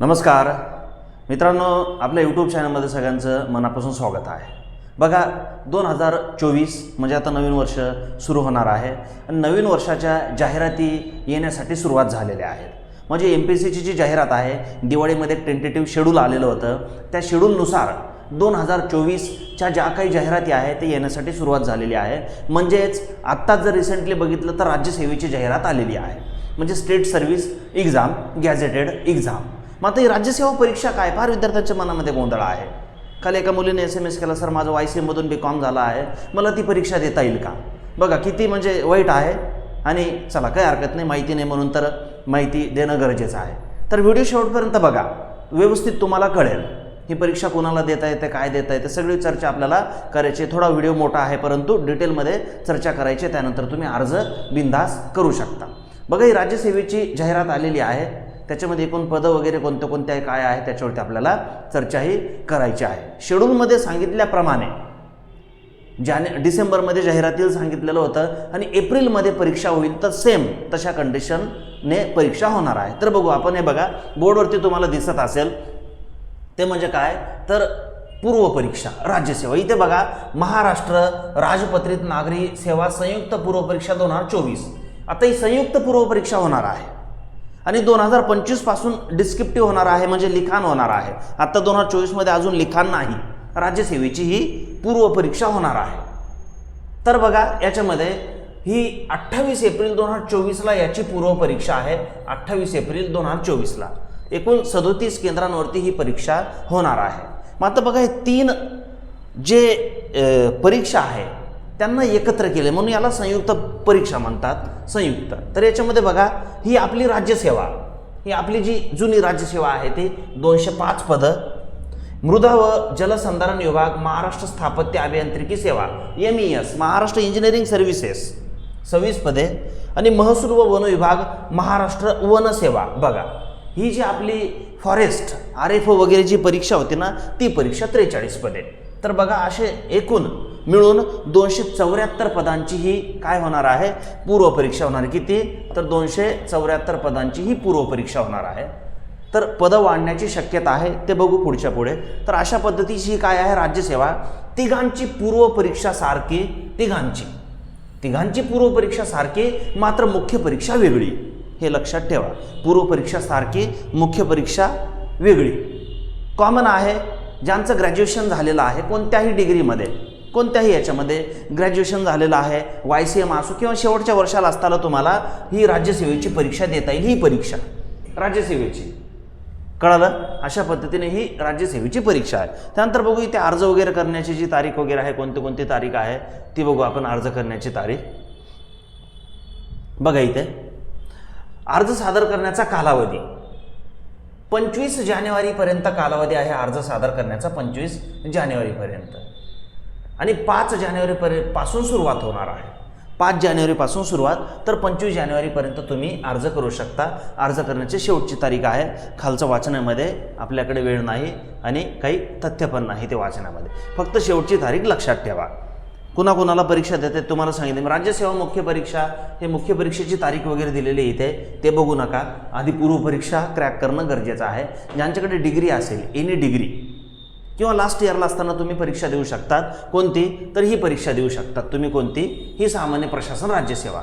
नमस्कार. मित्रांनो आपल्या यूट्यूब चॅनलमध्ये सगळ्यांचं मनापासून स्वागत आहे. बघा दोन हजार चोवीस म्हणजे आता नवीन वर्ष सुरू होणार आहे आणि नवीन वर्षाच्या जाहिराती येण्यासाठी सुरुवात झालेल्या आहेत. म्हणजे एम पी सीची जी जाहिरात आहे दिवाळीमध्ये एक टेंटेटिव्ह शेड्यूल आलेलं होतं. त्या शेड्यूलनुसार दोन हजार चोवीसच्या ज्या काही जाहिराती आहेत ते येण्यासाठी सुरुवात झालेली आहे. म्हणजेच आत्ताच जर रिसेंटली बघितलं तर राज्यसेवेची जाहिरात आलेली आहे. म्हणजे state service exam gazetted exam मग आता ही राज्यसेवा परीक्षा काय? फार विद्यार्थ्यांच्या मनामध्ये गोंधळ आहे. काल एका मुलीने एस एम एस केला सर माझं वाय सी एममधून बी कॉम झाला आहे. मला ती परीक्षा देता येईल का? बघा किती म्हणजे वाईट आहे आणि चला काही हरकत नाही माहिती नाही म्हणून तर माहिती देणं गरजेचं आहे. तर व्हिडिओ शेवटपर्यंत बघा. व्यवस्थित तुम्हाला कळेल ही परीक्षा कोणाला देता येते काय देता येते सगळी चर्चा आपल्याला करायची. थोडा व्हिडिओ मोठा आहे परंतु डिटेलमध्ये चर्चा करायची त्यानंतर तुम्ही अर्ज बिंदास करू शकता. बघा ही राज्यसेवेची जाहिरात आलेली आहे. त्याच्यामध्ये एकूण पदं वगैरे कोणत्या कोणत्या काय आहे त्याच्यावरती आपल्याला चर्चाही करायची आहे. शेड्यूलमध्ये सांगितल्याप्रमाणे जाने डिसेंबरमध्ये जाहिरातील सांगितलेलं होतं आणि एप्रिलमध्ये परीक्षा होईल तर सेम तशा कंडिशनने परीक्षा होणार आहे. तर बघू आपण हे बघा बोर्डवरती तुम्हाला दिसत असेल ते म्हणजे काय? तर पूर्व परीक्षा राज्यसेवा. इथे बघा महाराष्ट्र राजपत्रित नागरी सेवा संयुक्त पूर्व परीक्षा दोन हजार चोवीस. आता ही संयुक्त पूर्व परीक्षा होणार आहे. आणि दोन हजार पंचवीसपासून डिस्क्रिप्टिव्ह होणार आहे म्हणजे लिखाण होणार आहे. आता दोन हजार चोवीसमध्ये अजून लिखाण नाही. राज्यसेवेची ही पूर्व परीक्षा होणार आहे. तर बघा याच्यामध्ये ही अठ्ठावीस एप्रिल दोन हजार चोवीसला याची पूर्व परीक्षा आहे. अठ्ठावीस एप्रिल दोन हजार चोवीसला. एकूण सदोतीस केंद्रांवरती ही परीक्षा होणार आहे. मात्र बघा हे तीन जे परीक्षा आहे त्यांना एकत्र केले. म्हणून याला संयुक्त परीक्षा म्हणतात संयुक्त. तर याच्यामध्ये बघा ही आपली राज्यसेवा ही आपली जी जुनी राज्यसेवा आहे ती दोनशे पाच पदं. मृदा व जलसंधारण विभाग महाराष्ट्र स्थापत्य अभियांत्रिकी सेवा M E S Maharashtra engineering services सव्वीस पदे. आणि महसूल व वन विभाग महाराष्ट्र वन सेवा. बघा ही जी आपली फॉरेस्ट आर एफ ओ वगैरे जी परीक्षा होती ना ती परीक्षा त्रेचाळीस पदे. तर बघा असे एकूण मिळून दोनशे चौऱ्याहत्तर पदांची ही काय होणार आहे? पूर्व परीक्षा होणार आहे. किती? तर दोनशे चौऱ्याहत्तर पदांची ही पूर्व परीक्षा होणार आहे. तर पदं वाढण्याची शक्यता आहे. ते बघू पुढच्या पुढे. तर अशा पद्धतीची ही काय आहे राज्यसेवा? तिघांची पूर्व परीक्षा सारखी तिघांची. तिघांची पूर्वपरीक्षा सारखी मात्र मुख्य परीक्षा वेगळी. हे लक्षात ठेवा. पूर्वपरीक्षा सारखी मुख्य परीक्षा वेगळी. कॉमन आहे. ज्यांचं ग्रॅज्युएशन झालेलं आहे कोणत्याही डिग्रीमध्ये कोणत्याही याच्यामध्ये ग्रॅज्युएशन झालेलं आहे वाय सी एम असो किंवा शेवटच्या वर्षाला असताना तुम्हाला ही राज्यसेवेची परीक्षा देता येईल ही परीक्षा. राज्यसेवेची. कळालं? अशा पद्धतीने ही राज्यसेवेची परीक्षा आहे. त्यानंतर बघू इथे अर्ज वगैरे करण्याची जी तारीख वगैरे आहे कोणती कोणती तारीख आहे ती बघू आपण अर्ज करण्याची तारीख. बघा इथे. अर्ज सादर करण्याचा कालावधी. पंचवीस जानेवारीपर्यंत कालावधी आहे अर्ज सादर करण्याचा पंचवीस जानेवारीपर्यंत. आणि पाच जानेवारीपर्यंत पासून सुरुवात होणार आहे. पाच जानेवारीपासून सुरुवात तर पंचवीस जानेवारीपर्यंत तुम्ही अर्ज करू शकता. अर्ज करण्याची शेवटची तारीख आहे. खालचं वाचनामध्ये आपल्याकडे वेळ नाही आणि काही तथ्य पण नाही ते वाचनामध्ये फक्त शेवटची तारीख लक्षात ठेवा. कुणाकुणाला परीक्षा देते तुम्हाला सांगितले. मी राज्यसेवा मुख्य परीक्षा हे मुख्य परीक्षेची तारीख वगैरे दिलेली इथे. ते बघू नका. आधी पूर्व परीक्षा क्रॅक करणं गरजेचं आहे. ज्यांच्याकडे डिग्री असेल एनी डिग्री किंवा लास्ट इयरला असताना तुम्ही परीक्षा देऊ शकतात. कोणती? तर ही परीक्षा देऊ शकतात. तुम्ही कोणती? ही सामान्य प्रशासन राज्यसेवा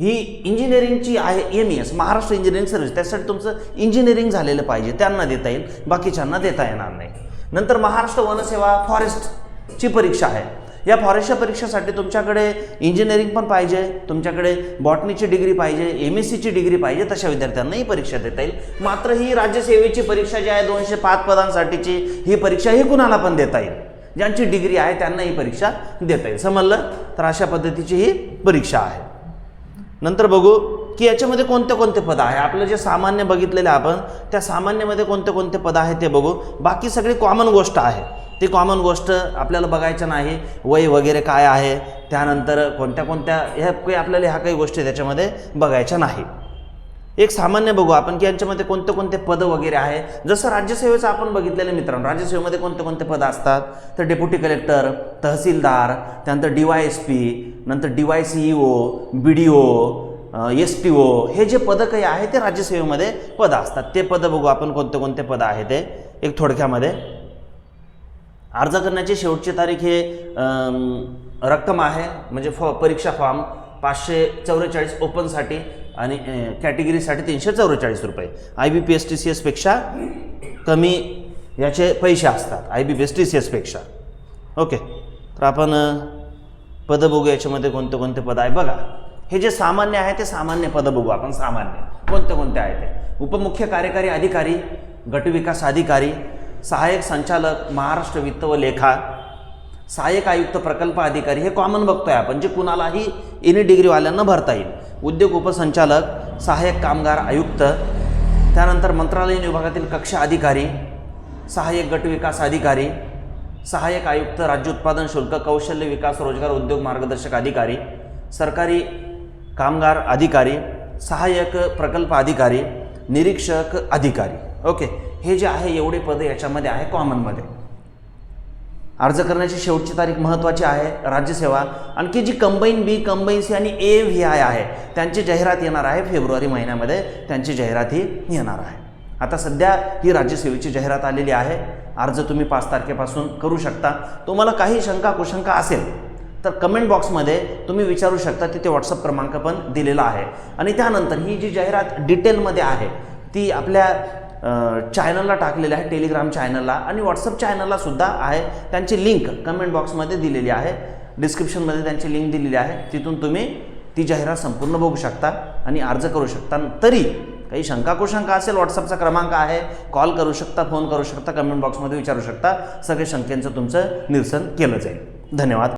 ही इंजिनिअरिंगची आहे M S Maharashtra engineering service त्यासाठी तुमचं इंजिनिअरिंग झालेलं पाहिजे. त्यांना देता येईल. बाकीच्यांना देता येणार नाही. नंतर महाराष्ट्र वनसेवा फॉरेस्टची परीक्षा आहे. या फॉरेस्टच्या परीक्षेसाठी तुमच्याकडे इंजिनिअरिंग पण पाहिजे तुमच्याकडे बॉटनीची डिग्री पाहिजे एम एस सीची डिग्री पाहिजे तशा विद्यार्थ्यांना ही परीक्षा देता येईल. मात्र ही राज्यसेवेची परीक्षा जी आहे दोनशे पाच पदांसाठीची ही परीक्षा ही कुणाला पण देता येईल. ज्यांची डिग्री आहे त्यांना ही परीक्षा देता येईल. समजलं तर अशा पद्धतीची ही परीक्षा आहे. नंतर बघू की याच्यामध्ये कोणते कोणते पद आहे? आपलं जे सामान्य बघितलेलं आपण त्या सामान्यमध्ये कोणते कोणते पद आहे ते बघू. बाकी सगळी कॉमन गोष्ट आहे. ती कॉमन गोष्ट आपल्याला बघायचं नाही. वय वगैरे काय आहे त्यानंतर कोणत्या कोणत्या ह्या काही आपल्याला ह्या काही गोष्टी त्याच्यामध्ये बघायच्या नाही. एक सामान्य बघू आपण की यांच्यामध्ये कोणते कोणते पद वगैरे आहे. जसं राज्यसेवेचं आपण बघितलेलं मित्रांनो राज्यसेवेमध्ये कोणते कोणते पद असतात? तर डेप्युटी कलेक्टर तहसीलदार त्यानंतर डी वाय एस पी नंतर D Y C E O B D O S T O हे जे पदं काही आहे ते राज्यसेवेमध्ये पद असतात. ते पदं बघू आपण कोणते कोणते पद आहे ते. एक थोडक्यामध्ये अर्ज करण्याची शेवटची तारीख हे रक्कम आहे म्हणजे फॉ परीक्षा फॉर्म पाचशे चौवेचाळीस ओपनसाठी आणि कॅटेगरीसाठी तीनशे चौवेचाळीस रुपये. I B P S T C एसपेक्षा कमी याचे पैसे असतात I B P S T C एसपेक्षा okay. तर आपण पद पदं बघू याच्यामध्ये कोणते कोणते पद आहे. बघा हे जे सामान्य आहे ते सामान्य पदं बघू आपण सामान्य. कोणते कोणते आहे ते? उपमुख्य कार्यकारी अधिकारी गटविकास अधिकारी सहाय्यक संचालक महाराष्ट्र वित्त व लेखा सहाय्यक आयुक्त प्रकल्प अधिकारी हे कॉमन बघतोय आपण जे कुणालाही एनी डिग्रीवाल्यांना भरता येईल. उद्योग उपसंचालक सहाय्यक कामगार आयुक्त त्यानंतर मंत्रालयीन विभागातील कक्ष अधिकारी सहाय्यक गट विकास अधिकारी सहाय्यक आयुक्त राज्य उत्पादन शुल्क कौशल्य विकास रोजगार उद्योग मार्गदर्शक अधिकारी सरकारी कामगार अधिकारी सहाय्यक प्रकल्प अधिकारी निरीक्षक अधिकारी. ओके हे जे आहे एवढे पद याच्यामध्ये आहे कॉमनमध्ये अर्ज करण्याची शेवटची तारीख महत्त्वाची आहे राज्यसेवा आणखी G combine B combine C आणि ए व्ही आय आहे त्यांची जाहिरात येणार आहे फेब्रुवारी महिन्यामध्ये. त्यांची जाहिरात ही येणार आहे. आता सध्या ही राज्यसेवेची जाहिरात आलेली आहे. अर्ज तुम्ही पाच तारखेपासून करू शकता. तुम्हाला काही शंका कुशंका असेल तर कमेंट बॉक्समध्ये तुम्ही विचारू शकता तिथे व्हॉट्सअप क्रमांक पण दिलेला आहे. आणि त्यानंतर ही जी जाहिरात डिटेलमध्ये आहे ती आपल्या चॅनलला टाकलेले आहे टेलिग्राम चॅनलला आणि व्हॉट्सअप चॅनलला सुद्धा आहे. त्यांची लिंक कमेंट बॉक्समध्ये दिलेली आहे. डिस्क्रिप्शनमध्ये त्यांची लिंक दिलेली आहे. तिथून तुम्ही ती जाहिरात संपूर्ण बघू शकता आणि अर्ज करू शकता. तरी काही शंका कुशंका असेल व्हॉट्सअपचा क्रमांक आहे कॉल करू शकता फोन करू शकता कमेंट बॉक्समध्ये विचारू शकता. सगळे शंकेंचं तुमचं निरसन केलं जाईल. धन्यवाद.